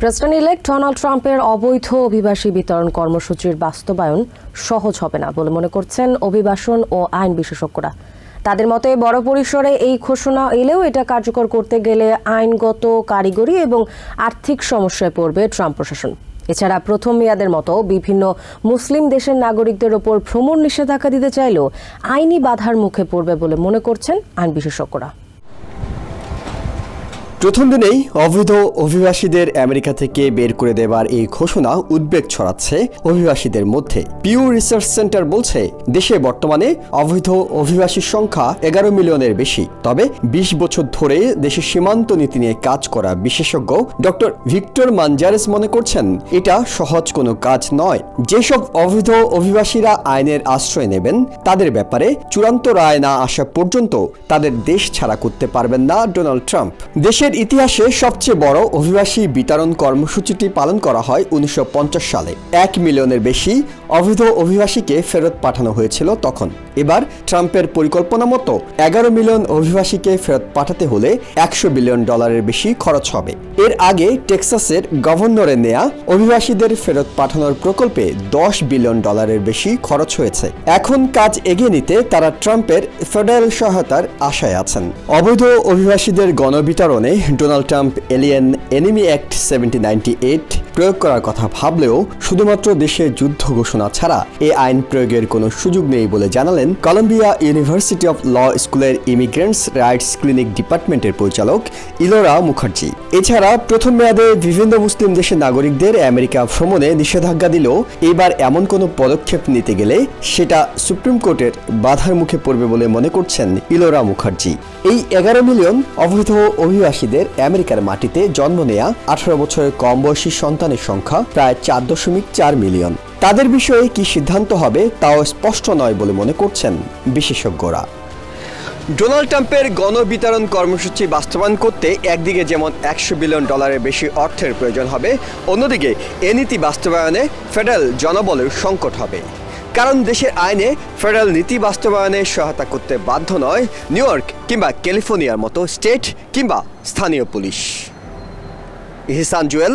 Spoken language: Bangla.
প্রেসিডেন্ট ইলেক্ট ডোনাল্ড ট্রাম্পের অবৈধ অভিবাসী বিতরণ কর্মসূচির বাস্তবায়ন সহজ হবে না বলে মনে করছেন অভিবাসন ও আইন বিশেষজ্ঞরা। তাদের মতে, বড় পরিসরে এই ঘোষণা এলেও এটা কার্যকর করতে গেলে আইনগত কারিগরি এবং আর্থিক সমস্যায় পড়বে ট্রাম্প প্রশাসন। এছাড়া প্রথম মেয়াদের মতো বিভিন্ন মুসলিম দেশের নাগরিকদের ওপর ভ্রমণ নিষেধাজ্ঞা দিতে চাইলেও আইনি বাধার মুখে পড়বে বলে মনে করছেন আইন বিশেষজ্ঞরা। প্রথম দিনেই অবৈধ অভিবাসীদের আমেরিকা থেকে বের করে দেবার এই ঘোষণা উদ্বেগ ছড়াচ্ছে অভিবাসীদের মধ্যে। পিউ রিসার্চ সেন্টার বলছে, দেশে বর্তমানে অবৈধ অভিবাসীর সংখ্যা এগারো মিলিয়নের বেশি। তবে ২০ বছর ধরে দেশের সীমান্ত নীতি নিয়ে কাজ করা বিশেষজ্ঞ ডক্টর ভিক্টর মানজারেস মনে করছেন, এটা সহজ কোনো কাজ নয়। যেসব অবৈধ অভিবাসীরা আইনের আশ্রয় নেবেন, তাদের ব্যাপারে চূড়ান্ত রায় না আসা পর্যন্ত তাদের দেশ ছাড়া করতে পারবেন না ডোনাল্ড ট্রাম্প। দেশের ইতিহাসে সবচেয়ে বড় অভিবাসী বিতরণ কর্মসূচিটি পালন করা হয় উনিশশো পঞ্চাশ সালে। এক মিলিয়নের বেশি অবৈধ অভিবাসীকে ফেরত পাঠানো হয়েছিল তখন। এবার ট্রাম্পের পরিকল্পনা মতো এগারো মিলিয়ন অভিবাসীকে ফেরত পাঠাতে হলে একশো বিলিয়ন ডলারের বেশি খরচ হবে। এর আগে টেক্সাসের গভর্নরের নেয়া অভিবাসীদের ফেরত পাঠানোর প্রকল্পে দশ বিলিয়ন ডলারের বেশি খরচ হয়েছে। এখন কাজ এগিয়ে নিতে তারা ট্রাম্পের ফেডারেল সহায়তার আশায় আছেন। অবৈধ অভিবাসীদের গণবিতরণে Donald Trump alien enemy act seventy প্রয়োগ করার কথা ভাবলেও শুধুমাত্র দেশে যুদ্ধ ঘোষণা ছাড়া এই আইন প্রয়োগের কোনো সুযোগ নেই বলে জানালেন কলম্বিয়া ইউনিভার্সিটি অফ ল স্কুলের ইমিগ্রেন্টস রাইটস ক্লিনিক ডিপার্টমেন্টের পরিচালক ইলোরা মুখার্জি। এছাড়া প্রথম মেয়াদে বিভিন্ন মুসলিম দেশের নাগরিকদের আমেরিকা ভ্রমণে নিষেধাজ্ঞা দিলেও এবার এমন কোনো পদক্ষেপ নিতে গেলে সেটা সুপ্রিম কোর্টের বাধার মুখে পড়বে বলে মনে করছেন ইলোরা মুখার্জি। এই এগারো মিলিয়ন অবৈধ অভিবাসীদের আমেরিকার মাটিতে জন্ম নেয়া আঠারো বছরের কম বয়সী সন্তানের সংখ্যা প্রায় চার দশমিক চার মিলিয়ন। তাদের বিষয়ে কি সিদ্ধান্ত হবে তাও স্পষ্ট নয় বলে মনে করছেন বিশেষজ্ঞরা। ডোনাল্ড ট্রাম্পের গণবিতরণ কর্মসূচি বাস্তবায়ন করতে একদিকে যেমন একশো বিলিয়ন ডলারের বেশি অর্থের প্রয়োজন হবে, অন্যদিকে এ নীতি বাস্তবায়নে ফেডারেল জনবলের সংকট হবে। কারণ দেশের আইনে ফেডারেল নীতি বাস্তবায়নে সহায়তা করতে বাধ্য নয় নিউ কিংবা ক্যালিফোর্নিয়ার মতো স্টেট কিংবা স্থানীয় পুলিশ। Ihsan Jewel